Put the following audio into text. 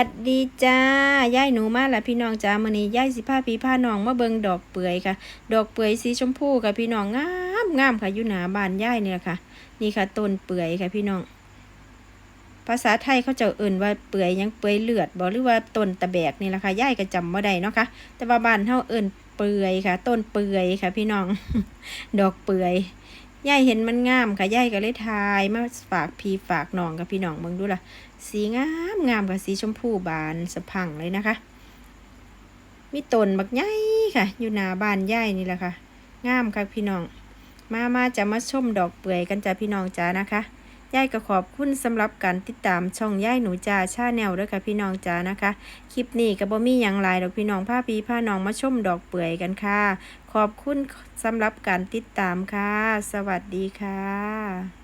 สวัสดีจ้ายายหนูมาแล้วพี่น้องจ้ามื้อนี้ยายสิพาพี่พาน้องมาเบิ่งดอกเปื่อยค่ะ ดอกเปื่อยสีชมพูค่ะพี่น้องงามงามค่ะอยู่หน้าบ้านยายนี่แหละค่ะ นี่ค่ะต้นเปื่อยค่ะพี่น้อง ภาษาไทยเขาจะเอิ่นว่าเปื่อยยังเปื่อยเลือดบ่หรือว่าต้นตะแบกนี่แหละค่ะยายก็จำบ่ได้เนาะค่ะแต่ว่าบ้านเฮาเอิ่นเปื่อยค่ะ ต้นเปื่อยค่ะ พี่น้อง ดอกเปื่อย ยายเห็นมันงามค่ะยายก็เลยทายมาฝากพี่ฝากน้องกับพี่น้องเบิ่งดูล่ะ สีงามงามกับสีชมพูบานสะพังเลยนะคะ มีต้นบักใหญ่ค่ะ อยู่หน้าบ้านยายนี่แหละค่ะ งามค่ะพี่น้อง มามาจะมาชมดอกเปื่อยกันจ้าพี่น้องจ้านะคะ ยายก็ขอบคุณสำหรับการติดตามช่องยายหนูจ่าชาแนลด้วยค่ะพี่น้องจ้านะคะ คลิปนี้ก็บ่มีอยังไลายดอกพี่น้องผ้าปีผ้าน้องมาชมดอกเปื่อยกันค่ะ ขอบคุณสำหรับการติดตามค่ะ สวัสดีค่ะ